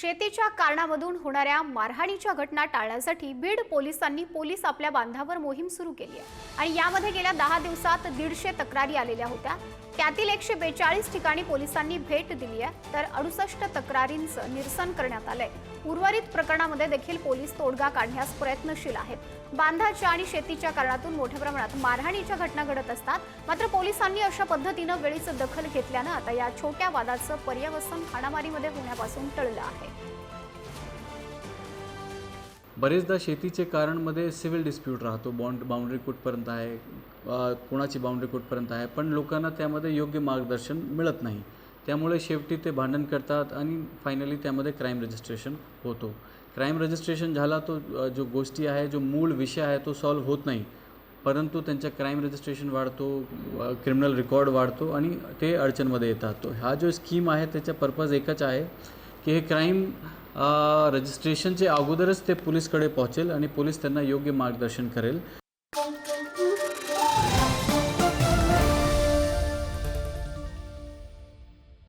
शेतीच्या कारणामधून होणाऱ्या मारहाणीच्या घटना टाळण्यासाठी बीड पोलिसांनी पोलीस आपल्या बांधावर मोहीम सुरू केली आहे. आणि यामध्ये गेल्या दहा दिवसात दीडशे तक्रारी आलेल्या होत्या. त्यातील एकशे बेचाळीस ठिकाणी पोलिसांनी भेट दिली आहे. तर अडुसष्ट तक्रारींचं निरसन करण्यात आलंय. उर्वरित प्रकरणामध्ये देखील पोलीस तोडगा काढण्यास प्रयत्नशील आहेत. बांधाच्या आणि शेतीच्या कारणातून मोठ्या प्रमाणात मारहाणीच्या घटना घडत असतात. मात्र पोलिसांनी अशा पद्धतीनं वेळीच दखल घेतल्यानं आता या छोट्या वादाचं पर्यवसन हाणामारीमध्ये होण्यापासून टळलं आहे. बरेचदा शेतीचे कारणमध्ये सिव्हिल डिस्प्यूट राहतो. बॉन्ड बाउंड्री कुठपर्यंत आहे. कोणाची बाउंड्री कुठपर्यंत आहे. पण लोकांना त्यामध्ये योग्य मार्गदर्शन मिळत नाही. त्यामुळे शेवटी ते भांडण करतात आणि फायनली त्यामध्ये क्राईम रजिस्ट्रेशन होतो. क्राईम रजिस्ट्रेशन झाला तो जो गोष्टी आहे जो मूळ विषय आहे तो सॉल्व्ह होत नाही. परंतु त्यांच्या क्राईम रजिस्ट्रेशन वाढतो क्रिमिनल रेकॉर्ड वाढतो आणि ते अडचणमध्ये येतात. तो हा जो स्कीम आहे त्याचा पर्पज एकच आहे. की हे क्राईम रजिस्ट्रेशनचे अगोदरच ते पोलीसकडे पोहोचेल आणि पोलीस त्यांना योग्य मार्गदर्शन करेल.